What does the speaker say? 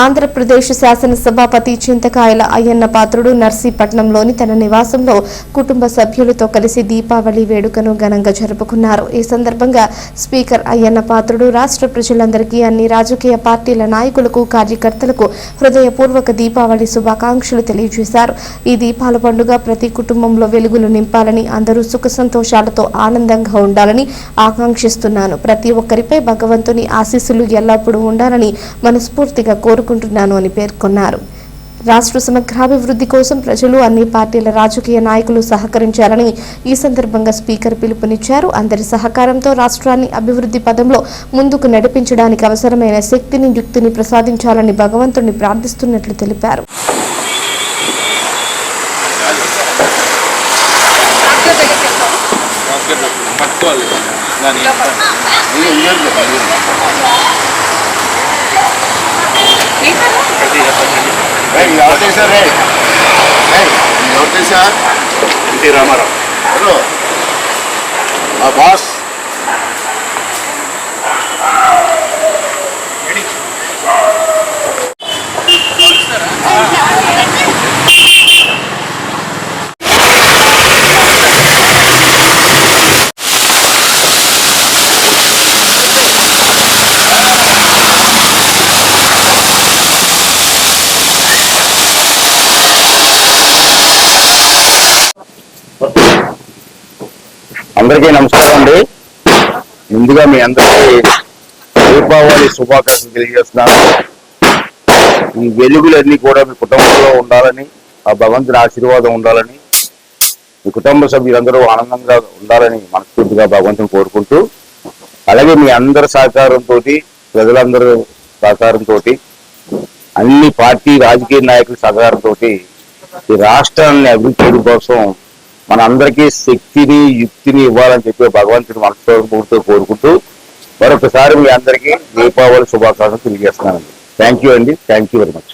ఆంధ్రప్రదేశ్ శాసనసభాపతి చింతకాయల అయ్యన్న పాత్రుడు నర్సీపట్నంలోని తన నివాసంలో కుటుంబ సభ్యులతో కలిసి దీపావళి వేడుకను ఘనంగా జరుపుకున్నారు. ఈ సందర్భంగా స్పీకర్ అయ్యన్న పాత్రుడు రాష్ట్ర ప్రజలందరికీ అన్ని రాజకీయ పార్టీల నాయకులకు కార్యకర్తలకు హృదయపూర్వక దీపావళి శుభాకాంక్షలు తెలియజేశారు. ఈ దీపాల పండుగ ప్రతి కుటుంబంలో వెలుగులు నింపాలని అందరూ సుఖ సంతోషాలతో ఆనందంగా ఉండాలని ఆకాంక్షిస్తున్నాను. ప్రతి ఒక్కరిపై భగవంతుని ఆశీస్సులు ఎల్లప్పుడూ ఉండాలని మనస్ఫూర్తిగా కోరు కోరుకుంటున్నాను అని పేర్కొన్నారు రాష్ట్ర సమగ్రాభివృద్ధి కోసం ప్రజలు అన్ని పార్టీల రాజకీయ నాయకులు సహకరించాలని ఈ సందర్భంగా స్పీకర్ పిలుపునిచ్చారు అందరి సహకారంతో రాష్ట్రాన్ని అభివృద్ధి పదంలో ముందుకు నడిపించడానికి అవసరమైన శక్తిని యుక్తిని ప్రసాదించాలని భగవంతుణ్ణి ప్రార్థిస్తున్నట్లు తెలిపారు పట్టుకోవాలి దాని ఎవరు చేశారు రే ఎవరు చేశారు ఎన్టీ రామారావు ఎవరు మా బాస్ అందరికీ నమస్కారం అండి. ముందుగా మీ అందరికీ దీపావళి శుభాకాంక్షలు తెలియజేస్తున్నాను. ఈ వెలుగులన్నీ కూడా మీ కుటుంబంలో ఉండాలని ఆ భగవంతుని ఆశీర్వాదం ఉండాలని మీ కుటుంబ సభ్యులందరూ ఆనందంగా ఉండాలని మనస్ఫూర్తిగా భగవంతుని కోరుకుంటూ అలాగే మీ అందరి సహకారంతో ప్రజలందరూ సహకారంతో అన్ని పార్టీ రాజకీయ నాయకుల సహకారంతో ఈ రాష్ట్రాన్ని అభివృద్ధి కోసం మన అందరికీ శక్తిని యుక్తిని ఇవ్వాలని చెప్పి భగవంతుని మనస్ఫూర్తితో కోరుకుంటూ మరొకసారి మీ అందరికీ దీపావళి శుభాకాంక్షలు తెలియజేస్తున్నానండి. థ్యాంక్ యూ అండి. Thank you very much